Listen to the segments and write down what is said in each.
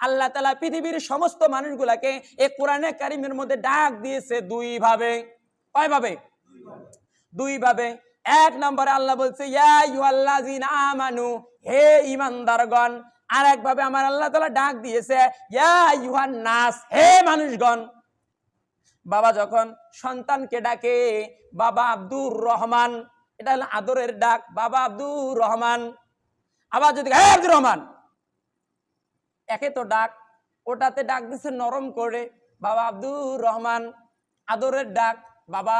আল্লাহ তালা পৃথিবীর সমস্ত মানুষগুলাকে এ কোরআনে কারিমের মধ্যে ডাক দিয়েছে দুই ভাবে কয় ভাবে দুই ভাবে এক নম্বরে আল্লাহ বলছে আমানু, হে ঈমানদারগণ। আর এক ভাবে আমার আল্লাহ তালা ডাক দিয়েছে ইউহান নাস হে মানুষগণ। বাবা যখন সন্তানকে ডাকে, বাবা আব্দুর রহমান। এটা হলো আদরের ডাক, বাবা আব্দুর রহমান। আবার যদি, হে আব্দুর রহমান। একে তো ডাক, ওটাতে ডাক দিছে নরম করে। বাবা আব্দুর রহমান, আদরের ডাক, বাবা।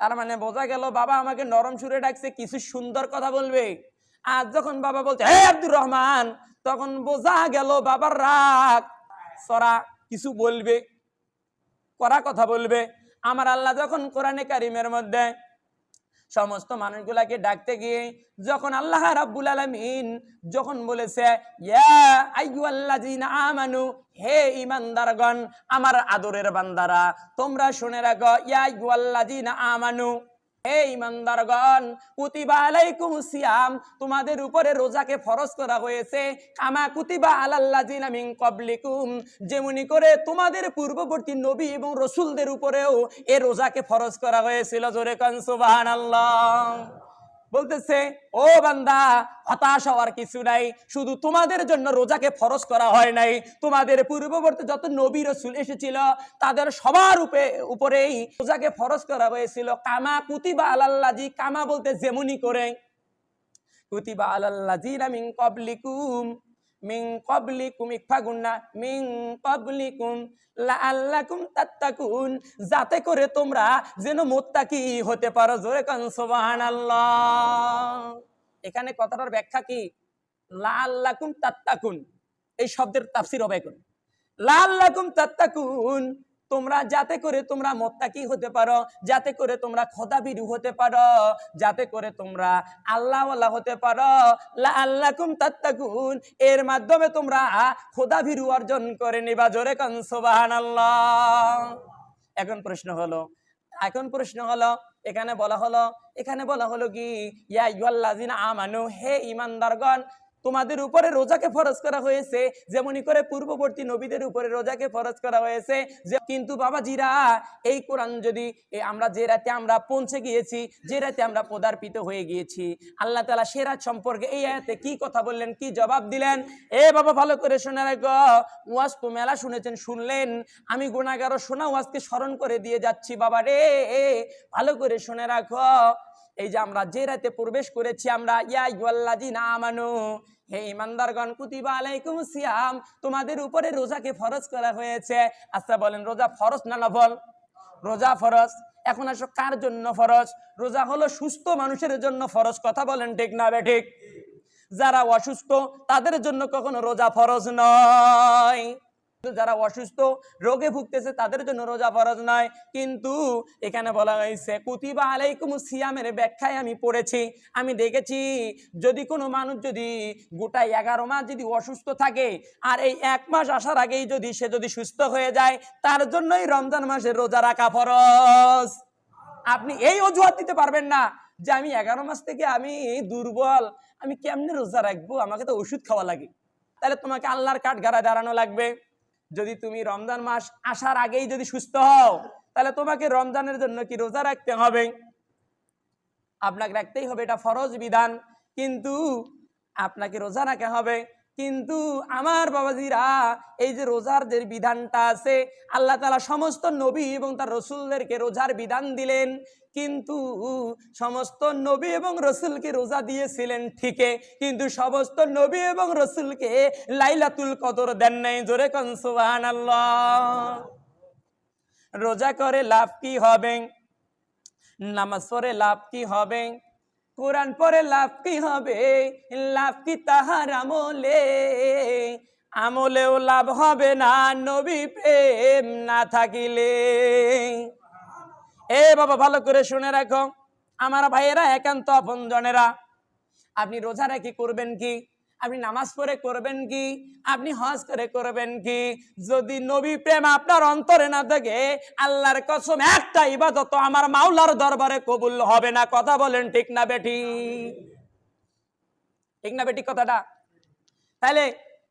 তার মানে বোঝা গেল বাবা আমাকে নরম সুরে ডাকছে, কিছু সুন্দর কথা বলবে। আর যখন বাবা বলছে, হে আব্দুর রহমান তখন বোঝা গেল বাবার রাগ। সরা কিছু বলবে করা কথা বলবে। আমার আল্লাহ যখন কোরআনে কারিমের মধ্যে সমস্ত মানুষগুলাকে ডাকতে গিয়ে যখন আল্লাহ রাব্বুল আলমিন যখন বলেছে আমানু, হে ইমানদারগণ আমার আদরের বান্দারা, তোমরা শুনে রাখো, ইয়া আমানু তোমাদের উপরে রোজাকে ফরজ করা হয়েছে। কামা কুতিবা আলাল্লাযিনা মিন ক্বাবলিকুম। যেমনি করে তোমাদের পূর্ববর্তী নবী এবং রসুলদের উপরেও এ রোজাকে ফরজ করা হয়েছিল। জোরে কান সুবহানাল্লাহ। বলতেছে, ও বান্দা, হতাশ হওয়ার কিছু নাই। শুধু তোমাদের জন্য রোজাকে ফরজ করা হয় নাই। তোমাদের পূর্ববর্তী যত নবী রসুল এসেছিল, তাদের সবার উপরে উপরেই রোজাকে ফরজ করা হয়েছিল। কামা কুতিবা আলাল্লাজি কামা বলতে যেমনি করে। কুতিবা আলাল্লাজি মিন ক্বাবলিকুম। মিন ক্বাবলিকুম ইকফাগুন্না, মিন ক্বাবলিকুম লাআল্লাকুম তাত্তাকুন। যাতে করে তোমরা যেন মুত্তাকি হতে পারো। জোরে কান, সুবহানাল্লাহ। এখানে কথাটার ব্যাখ্যা কি? লাআল্লাকুম তাত্তাকুন। এই শব্দের তাফসীর হবে এখন। লাআল্লাকুম তাত্তাকুন। তোমরা যাতে করে তোমরা মোত্তাকি হতে পারো? যাতে করে তোমরা খোদাবিরু হতে পারো? যাতে করে তোমরা আল্লাহওয়ালা হতে পারো? আল্লাকুম তাত্তাকুন। এর মাধ্যমে তোমরা খোদাবিরু অর্জন করে নিবা। জোরে কান, সুবহানাল্লাহ। এখন প্রশ্ন হলো, এখন প্রশ্ন হলো, এখানে বলা হলো, এখানে বলা হলো কি, ইয়া ইউয়াল্লাযিনা আমানু, হে ঈমানদারগণ তোমাদের উপরে রোজাকে ফরজ করা হয়েছে যেমনি করে পূর্ববর্তী নবীদের উপরে রোজাকে ফরজ করা হয়েছে, যে কিন্তু বাবাজিরা, এই কোরআন যদি আমরা যে রাতে আমরা পৌঁছে গিয়েছি, যে রাতে আমরা পদার্পিত হয়ে গিয়েছি, আল্লাহ তালা সে রাত সম্পর্কে এই আয়াতে কি কথা বললেন, কি জবাব দিলেন? এ বাবা, ভালো করে শুনে রাখো। ওয়াজ তো মেলা শুনেছেন, শুনলেন। আমি গুণাগারও শোনা ওয়াজকে স্মরণ করে দিয়ে যাচ্ছি, বাবা রে। এ ভালো করে শুনে রাখো। এই যে আমরা যে রাতে প্রবেশ করেছি, আমরা ইয়া ইউয়াল্লাযিনা আমানু, হে ইমানদারগণ, কুতিবা আলাইকুম সিয়াম, তোমাদের উপরে রোজাকে ফরজ করা হয়েছে। আচ্ছা বলেন, রোজা ফরজ না নফল? রোজা ফরজ। এখন আসো, কার জন্য ফরজ? রোজা হলো সুস্থ মানুষের জন্য ফরজ, কথা বলেন ঠিক না বে ঠিক? যারা অসুস্থ, তাদের জন্য কখনো রোজা ফরজ নয়। কিন্তু যারা অসুস্থ, রোগে ভুগতেছে, তাদের জন্য রোজা ফরজ নয়। কিন্তু এখানে বলা হয়েছে, কুতিবা আলাইকুম সিয়ামের ব্যাখ্যায় আমি পড়েছি, আমি দেখেছি, যদি কোনো মানুষ যদি গোটা এগারো মাস যদি অসুস্থ থাকে, আর এই এক মাস আসার আগেই যদি সে যদি সুস্থ হয়ে যায়, তার জন্যই রমজান মাসে রোজা রাখা ফরজ। আপনি এই অজুহাত দিতে পারবেন না যে, আমি এগারো মাস থেকে আমি দুর্বল, আমি কেমনে রোজা রাখব? আমাকে তো ওষুধ খাওয়া লাগে। তাহলে তোমাকে আল্লাহর কাঠ গাড়া দাঁড়ানো লাগবে। যদি তুমি রমজান মাস আসার আগেই যদি সুস্থ হও, তাহলে তোমাকে রমজানের জন্য কি রোজা রাখতে হবে? আপনাকে রাখতেই হবে এটা ফরজ বিধান। কিন্তু আপনাকে রোজা রাখা হবে। কিন্তু আমার বাবাজিরা, এই যে রোজার যে বিধানটা আছে, আল্লাহ তালা সমস্ত নবী এবং তার রসুলদেরকে রোজার বিধান দিলেন। কিন্তু সমস্ত নবী এবং রসুলকে রোজা দিয়েছিলেন ঠিকে কিন্তু সমস্ত নবী এবং রসুলকে লাইলাতুল কদর দেন নাই জোরে কন, সুবহানাল্লাহ। রোজা করে লাভ কি হবে? নামাজ পড়ে লাভ কি হবে? কোরআন পরে লাভ কি হবে? লাভ কি তাহার আমলে? আমলেও লাভ হবে না, নবী প্রেম না থাকিলে। এ বাবা, ভালো করে শুনে রাখো। আমার ভাইয়েরা, একান্ত আপন জনেরা আপনি রোজা রেখে করবেন কি? আপনি নামাজ পড়ে করবেন কি? আপনি হজ করে করবেন কি? যদি নবী প্রেম আপনার অন্তরে না থাকে, আল্লাহর কসম, একটা ইবাদত আমার মাওলার দরবারে কবুল হবে না। কথা বলেন ঠিক না বেটি ঠিক না বেটি কথাটা? তাহলে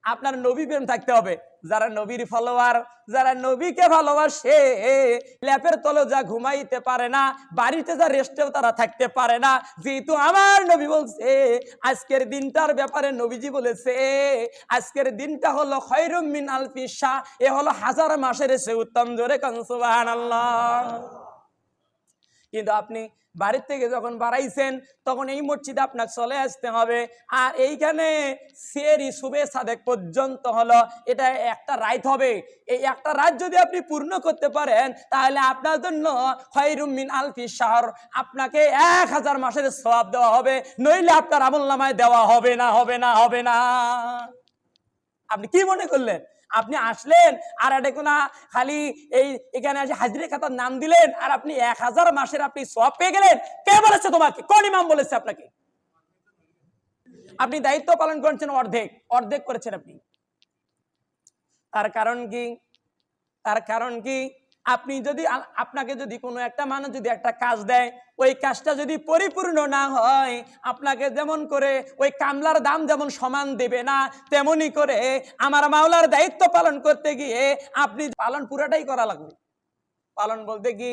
আপনার নবী প্রেম থাকতে হবে। যারা নবীর ফলোয়ার যারা নবীকে ভালোবাসে, ল্যাপের তলে যা ঘুমাইতে পারে না, বাড়িতে যা রেস্টেও তারা থাকতে পারে না। যেহেতু আমার নবী বলছে, আজকের দিনটার ব্যাপারে নবীজি বলেছে, আজকের দিনটা হলো খৈরুম মিন আলফিসা এ হলো হাজার মাসের সে উত্তম জোরে কনসুবাহ আল্লাহ কিন্তু আপনি বাড়ির থেকে যখন বাড়াইছেন, তখন এই মসজিদে আপনাকে চলে আসতে হবে। আর এইখানে সেরি শুভে সাদেক পর্যন্ত হলো, এটা একটা রাইত হবে। এই একটা রাত যদি আপনি পূর্ণ করতে পারেন, তাহলে আপনার জন্য খৈরুমিন আলফি শাহর আপনাকে এক হাজার মাসের সবাব দেওয়া হবে। নইলে আপনার আমল নামায় দেওয়া হবে না হবে না হবে না। আপনি কি মনে করলেন? আপনি আসলেন, আর এটা খালি এই এখানে এসে হাজিরে খাতার নাম দিলেন, আর আপনি এক হাজার মাসের আপনি সব পেয়ে গেলেন। কে বলেছে তোমাকে? কোন ইমাম বলেছে আপনাকে? আপনি দায়িত্ব পালন করেছেন অর্ধেক। অর্ধেক করেছেন আপনি। তার কারণ কি? তার কারণ কি? আপনি যদি আপনাকে যদি কোনো একটা মানুষ যদি একটা কাজ দেয়, ওই কাজটা যদি পরিপূর্ণ না হয়, আপনাকে যেমন করে ওই কামলার দাম যেমন সমান দেবে না, তেমনি করে আমার মাওলার দায়িত্ব পালন করতে গিয়ে আপনি পালন পুরাটাই করা লাগবে। পালন বলতে কি?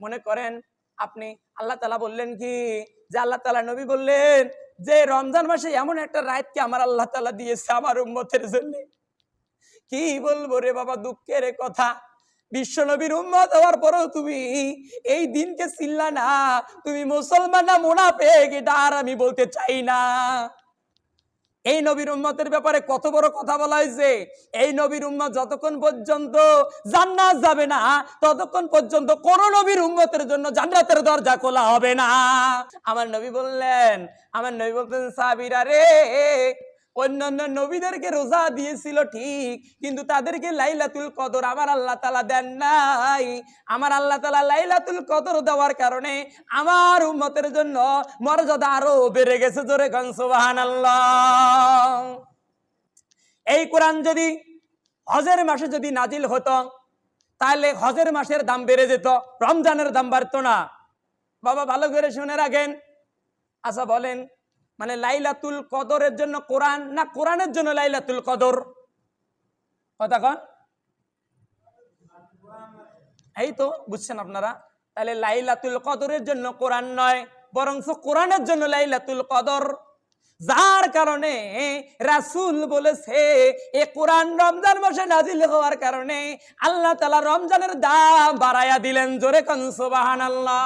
মনে করেন আপনি আল্লাহ তালা বললেন কি? যে আল্লাহ তালা নবী বললেন যে রমজান মাসে এমন একটা রাতকে আমার আল্লাহ তালা দিয়েছে আমার উম্মতের জন্য। কি বলব রে বাবা, দুঃখের কথা। বিশ্ব নবীর উম্মত হওয়ার পরেও তুমি এই দিনকে চিল্লা না। তুমি মুসলমান না, মোনাফেক, এটা আর আমি বলতে চাই না। এই নবীর উম্মতের ব্যাপারে কত বড় কথা বলা হয়েছে? এই নবীর উম্মত যতক্ষণ পর্যন্ত জান্নাত যাবে না, ততক্ষণ পর্যন্ত কোন নবীর উম্মতের জন্য জান্নাতের দরজা খোলা হবে না। আমার নবী বললেন, আমার নবী বলতেন সাবিরা রে অন্যান্য নবীদেরকে রোজা দিয়েছিল ঠিক, কিন্তু তাদেরকে লাইলাতুল কদর আমার আল্লাহ তালা দেন নাই। আমার আল্লাহ তালা লাইলাতুল কদর দেওয়ার কারণে আমার উম্মতের জন্য মর্যাদা আরও বেড়ে গেছে জোরে গনসুবাহান এই কোরআন যদি হজের মাসে যদি নাজিল হতো, তাহলে হজের মাসের দাম বেড়ে যেত, রমজানের দাম বাড়তো না। বাবা, ভালো করে শুনে রাখেন। আচ্ছা বলেন মানে লাইলাতুল কদরের জন্য কোরআন না কোরআনের জন্য লাইলাতুল কদর? কথা কন। এই তো, বুঝছেন আপনারা? তাহলে লাইলাতুল কদরের জন্য কোরআন নয় বরং কোরআনের জন্য লাইলাতুল কদর। যার কারণে রাসুল বলেছে, এ কোরআন রমজান মাসে নাজিল হওয়ার কারণে আল্লাহ তালা রমজানের দাম বাড়ায়া দিলেন, জোরে কন সুবহানাল্লাহ।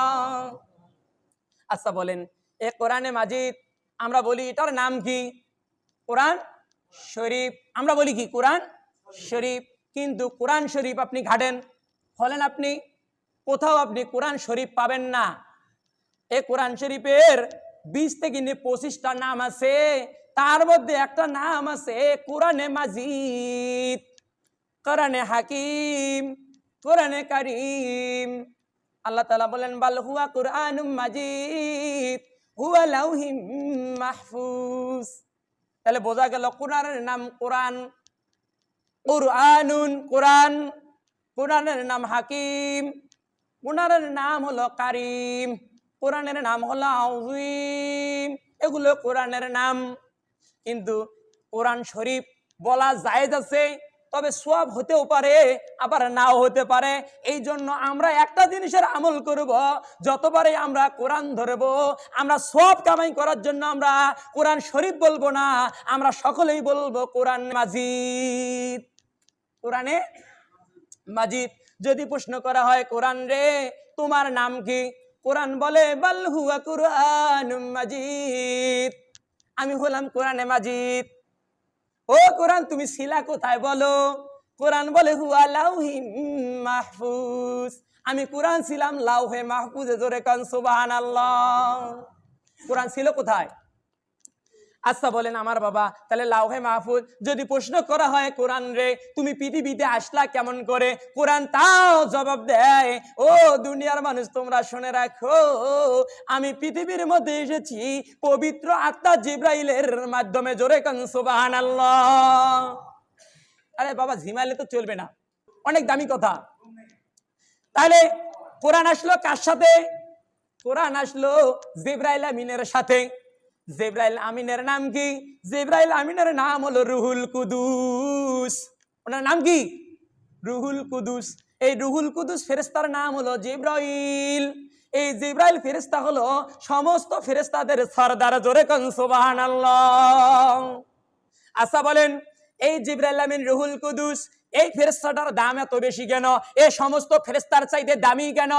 আচ্ছা বলেন, এ কোরআনে মাজিদ আমরা বলি এটার নাম কি? কোরআন শরীফ। আমরা বলি কি? কোরআন শরীফ। কিন্তু কোরআন শরীফ আপনি ঘাটেন হলেন আপনি, কোথাও আপনি কোরআন শরীফ পাবেন না। এ কোরআন শরীফের বিশ থেকে নিয়ে পঁচিশটা নাম আছে। তার মধ্যে একটা নাম আছে, কোরআনে মাজিদ, কোরআনে হাকিম, কোরআনে কারিম। আল্লাহ তালা বলেন, বাল হুয়া কোরআন মাজিদ। মাহফুজ। তাহলে বোঝা গেল কোরআনের নাম কোরআন, কোরআনুন কোরআন, কোরআনের নাম হাকিম, কোরআনের নাম হলো কারিম, কোরআনের নাম হলো আউজিম এগুলো কোরআনের নাম। কিন্তু কোরআন শরীফ বলা জায়েজ আছে তবে সব হতেও পারে, আবার নাও হতে পারে। এই জন্য আমরা একটা জিনিসের আমল করব যতবারে আমরা কোরআন ধরব, আমরা সব কামাই করার জন্য আমরা কোরআন শরীফ বলব না, আমরা সকলেই বলব কোরআন মাজিদ। কোরআনে মাজিদ, যদি প্রশ্ন করা হয়, কোরআন রে, তোমার নাম কি? কোরআন বলে, বাল হুয়া কোরআন মাজিদ। আমি হলাম কোরআনে মাজিদ। ও কোরআন, তুমি শিলা কোথায় বলো? কোরআন বলে, হুয়া লাউহি মাহফুজ। আমি কোরআন ছিলাম লাউহে মাহফুজে জোরে কান সুবাহান কোরআন ছিল কোথায়? আচ্ছা বলেন, আমার বাবা, তাহলে লাউহে মাহফুজ যদি প্রশ্ন করা হয় কোরআন রে, তুমি পৃথিবীতে আসলা কেমন করে? কোরআন তাও জবাব দেয়, ও দুনিয়ার মানুষ, তোমরা শুনে রাখো, আমি পৃথিবীর মধ্যে এসেছি পবিত্র আত্মা জিব্রাইলের মাধ্যমে, জোরে কান সুবাহান আরে বাবা, ঝিমাইলে তো চলবে না, অনেক দামি কথা। তাহলে কোরআন আসলো কার সাথে? কোরআন আসলো জিব্রাইল আমিনের সাথে। জেব্রাইল আমিনের নাম কি? জেব্রাইল আমিনের নাম হলো রুহুল কুদুস। ওনার নাম কি? রুহুল কুদুস। এই রুহুল কুদুস ফেরেস্তার নাম হলো জিব্রাইল। এই জিব্রাইল ফেরেস্তা হলো সমস্ত ফেরেস্তাদের সর্দার জোরে কন, সুবহানাল্লাহ। আচ্ছা বলেন, এই জিব্রাইল আমিন রুহুল কুদুস এই ফেরেস্তাটার দাম এত বেশি কেন? এ সমস্ত ফেরেস্তার চাইতে দামি কেন?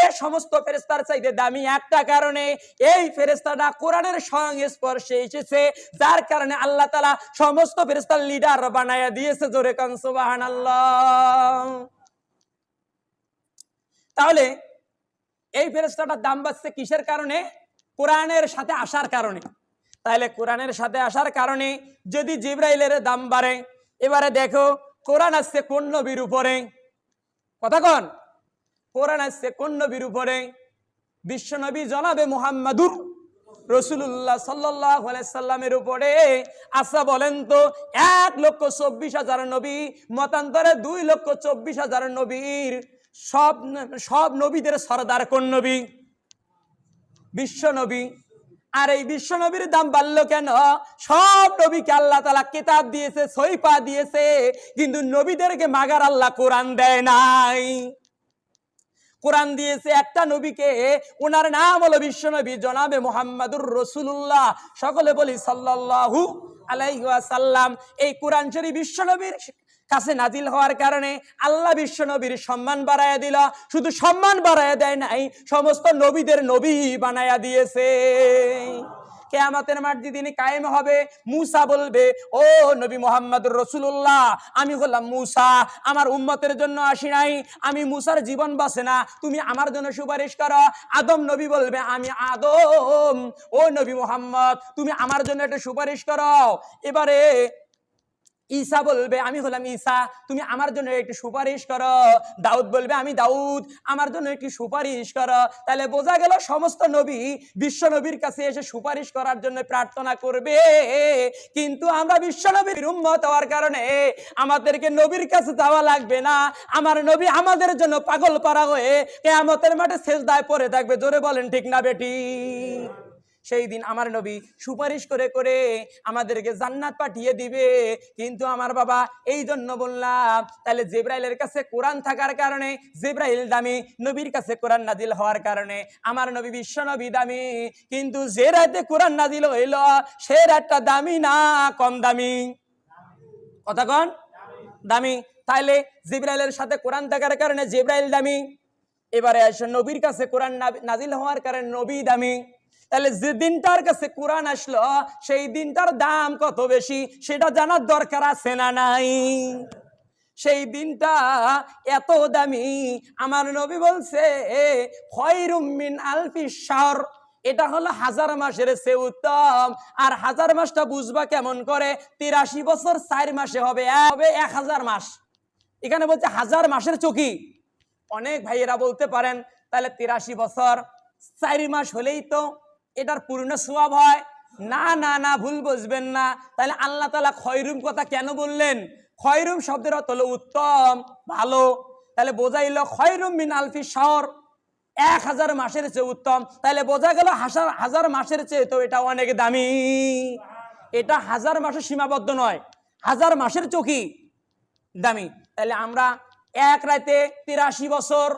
এ সমস্ত ফেরেস্তার চাইতে দামি একটা কারণে এই ফেরেস্তাটা কোরআনের সংস্পর্শে এসেছে, যার কারণে আল্লাহ তালা সমস্ত ফেরেস্তার লিডার বানায়া দিয়েছে জোরে কান, সুবহানাল্লাহ। তাহলে এই ফেরেস্তাটার দাম বাড়ছে কিসের কারণে? কোরআনের সাথে আসার কারণে। তাহলে কোরআনের সাথে আসার কারণে যদি জিব্রাইলের দাম বাড়ে, এবারে দেখো কোরআন আসছে কোন নবীর উপরে? কথা কন। কোরআন আসছে কোন নবীর উপরে? বিশ্বনবী জনাবে মুহাম্মাদুর রসুল্লাহ সাল্লাহ সাল্লামের উপরে। আশা বলেন তো, এক লক্ষ চব্বিশ হাজার নবী, মতান্তরে দুই লক্ষ চব্বিশ হাজার নবীর সব সব নবীদের সরদার কোন নবী? বিশ্ব নবী। আর এই বিশ্ব নবীর দাম বাড়লো কেন? সব নবীকে আল্লাহ তালা কিতাব দিয়েছে সইপা দিয়েছে, কিন্তু নবীদেরকে মাগার আল্লাহ কোরআন দেয় নাই। কোরআন দিয়েছে একটা নবীকে ওনার নাম হলো বিশ্ব নবী জনাবে মোহাম্মদুর রসুল্লাহ সকলে বলি সাল্লাল্লাহু আলাইহি ওয়াসাল্লাম। এই কোরআন শরীফ বিশ্ব নবীর কাছে নাজিল হওয়ার কারণে আল্লাহ বিশ্ব নবীর সম্মান বাড়াইয়া দিল। শুধু সম্মান বাড়াইয়া দেয় নাই, সমস্ত নবীদের নবী বানায়া দিয়েছে। কেয়ামতের মাঠ যেদিন কায়েম হবে। মুসা বলবে, ও নবী মোহাম্মদুর রসুল্লাহ আমি হলাম মুসা, আমার উম্মতের জন্য আসি নাই, আমি মুসার জীবন বাসে না, তুমি আমার জন্য সুপারিশ করো। আদম নবী বলবে, আমি আদম, ও নবী মোহাম্মদ, তুমি আমার জন্য একটা সুপারিশ করো। এবারে ঈসা বলবে, আমি হলাম ঈসা, তুমি আমার জন্য একটু সুপারিশ করো। দাউদ বলবে, আমি দাউদ, আমার জন্য একটু সুপারিশ করো। তাহলে বোঝা গেল সমস্ত নবী বিশ্ব নবীর কাছে এসে সুপারিশ করার জন্য প্রার্থনা করবে। কিন্তু আমরা বিশ্ব নবীর উম্মত হওয়ার কারণে আমাদেরকে নবীর কাছে যাওয়া লাগবে না। আমার নবী আমাদের জন্য পাগল পারা হয়ে কেয়ামতের মাঠে শেষ দায় পরে থাকবে। জোরে বলেন, ঠিক না বেটি? সেই দিন আমার নবী সুপারিশ করে করে আমাদেরকে জান্নাত পাঠিয়ে দিবে। কিন্তু আমার বাবা এই জন্য বললাম, তাহলে জেব্রাইলের কাছে কোরআন থাকার কারণে, জেব্রাইল দামি নবীর কাছে কোরআন নাজিল হওয়ার কারণে, আমার নবী বিশ্ব নবী দামি। কিন্তু যে রাতে কোরআন নাজিল হইল, সে রাতটা দামি না কম দামি? কথা কন? দামি। তাইলে জিব্রাইলের সাথে কোরআন থাকার কারণে জিব্রাইল দামি। এবারে আসে নবীর কাছে কোরআন নাজিল হওয়ার কারণে নবী দামি। তাহলে যে দিনটার কাছে কোরআন আসলো, সেই দিনটার দাম কত বেশি? সেটা জানার দরকার আছে না নাই? সেই দিনটা এত দামি। আমার নবী বলছে এটা হলো হাজার মাসের সে উত্তম। আর হাজার মাসটা বুঝবা কেমন করে? তিরাশি বছর চার মাসে হবে হবে এক হাজার মাস। এখানে বলছে হাজার মাসের চকি। অনেক ভাইয়েরা বলতে পারেন, তাহলে তিরাশি বছর, চারি মাস হলেই তো এটার পূর্ণ সোয়াব হয়। না না না, ভুল বুঝবেন না। তাহলে আল্লাহ তালা খয়রুম কথা কেন বললেন? খয়রুম শব্দের অর্থ হলো উত্তম, ভালো। তাহলে বোঝাইল খয়রুম মিন আলফি শহর এক হাজার মাসের চেয়ে উত্তম। তাহলে বোঝা গেল হাজার হাজার মাসের চেয়ে তো এটা অনেক দামি। এটা হাজার মাসে সীমাবদ্ধ নয়। হাজার মাসের চকি দামি। তাহলে আমরা এক রাতে তিরাশি বছর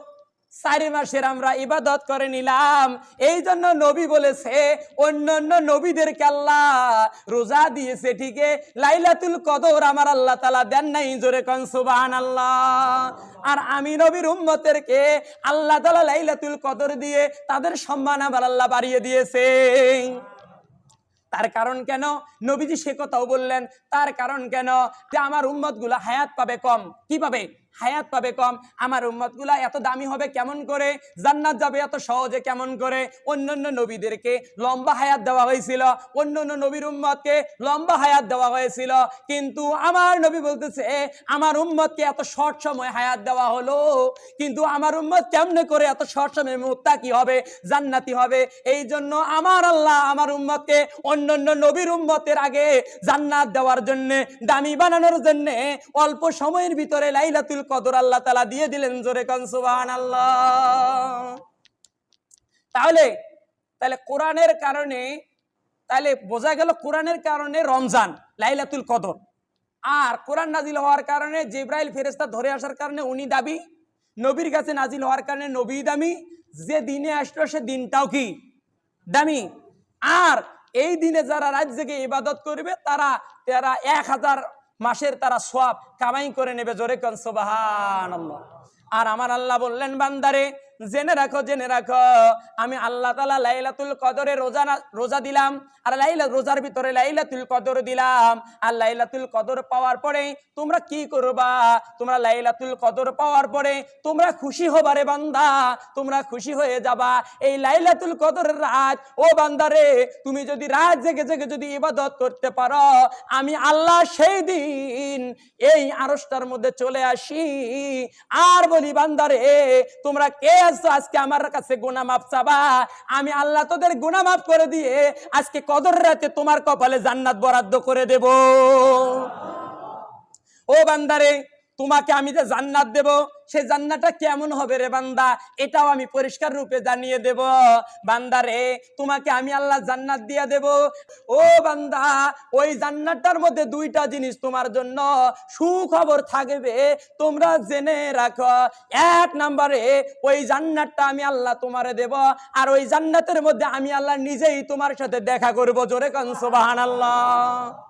চারি মাসের আমরা ইবাদত করে নিলাম। এই জন্য নবী বলেছে অন্য অন্য নবীদেরকে আল্লাহ রোজা দিয়েছে, ঠিকে লাইলাতুল কদর আমার আল্লাহ তালা দেন নাই, জোরে কন সুবাহান আল্লাহ আর আমি নবীর উম্মতেরকে আল্লাহ তালা লাইলাতুল কদর দিয়ে তাদের সম্মান আমার আল্লাহ বাড়িয়ে দিয়েছে। তার কারণ কেন? নবীজি সে কথাও বললেন, তার কারণ কেন? যে আমার উম্মতগুলা হায়াত পাবে কম। কি পাবে হায়াত পাবে কম। আমার উম্মতগুলা এত দামি হবে কেমন করে? জান্নাত যাবে এত সহজে কেমন করে? অন্যান্য নবীদেরকে লম্বা হায়াত দেওয়া হয়েছিল। অন্যান্য নবীর উম্মতকে লম্বা হায়াত দেওয়া হয়েছিল। কিন্তু আমার নবী বলতেছে, আমার উম্মতকে এত শর্ট সময় হায়াত দেওয়া হলো। কিন্তু আমার উম্মত কেমনে করে এত শর্ট সময় মুক্তা কি হবে? জান্নাতি হবে। এই জন্য আমার আল্লাহ আমার উম্মতকে অন্যান্য নবীর উম্মতের আগে জান্নাত দেওয়ার জন্য, দামি বানানোর জন্য অল্প সময়ের ভিতরে লাইলাতুল কদর আল্লাহ তালা দিয়ে দিলেন জোরে কন, সুবহানাল্লাহ। তাহলে তাহলে কোরআনের কারণে, তাহলে বোঝা গেল কোরআনের কারণে রমজান, লাইলাতুল কদর। আর কোরআন নাজিল হওয়ার কারণে জিব্রাইল ফেরেস্তা ধরে আসার কারণে উনি দাবি, নবীর কাছে নাজিল হওয়ার কারণে নবী দামি, যে দিনে আসলো সে দিনটাও কি দামি? আর এই দিনে যারা রাত জেগে ইবাদত করবে, তারা তারা এক হাজার মাসের তারা সব কামাই করে নেবে জোরে কন সোবাহান আর আমার আল্লাহ বললেন বান্দারে জেনে রাখো জেনে রাখো। আমি আল্লাহ তালা লাইলাতুল কদরে রোজা রোজা দিলাম, আর লাইলা রোজার ভিতরে লাইলাতুল কদর দিলাম। আর লাইলাতুল কদর পাওয়ার পরে তোমরা কি করবা? তোমরা লাইলাতুল কদর পাওয়ার পরে তোমরা খুশি হবারে বান্দা, তোমরা খুশি হয়ে যাবা। এই লাইলাতুল কদরের রাত, ও বান্দারে তুমি যদি রাত জেগে জেগে যদি ইবাদত করতে পারো, আমি আল্লাহ সেই দিন এই আরসটার মধ্যে চলে আসি। আর বলি বান্দারে তোমরা কে আসছো আজকে আমার কাছে গোনা মাফ চাবা? আমি আল্লাহ তোদের গোনা মাফ করে দিয়ে আজকে কদর রাতে তোমার কপালে জান্নাত বরাদ্দ করে দেব। ও বান্দারে তোমাকে আমি যে জান্নাত দেব, সে জান্নাতটা কেমন হবে রে বান্দা? এটাও আমি পরিষ্কার রূপে জানিয়ে দেব। বান্দারে তোমাকে আমি আল্লাহ জান্নাত দিয়ে দেব। ও বান্দা, ওই জান্নাতটার মধ্যে দুইটা জিনিস তোমার জন্য সুখবর থাকবে, তোমরা জেনে রাখো। এক নম্বরে, ওই জান্নাতটা আমি আল্লাহ তোমারে দেব, আর ওই জান্নাতের মধ্যে আমি আল্লাহ নিজেই তোমার সাথে দেখা করব। জোরে কান, সুবহানাল্লাহ।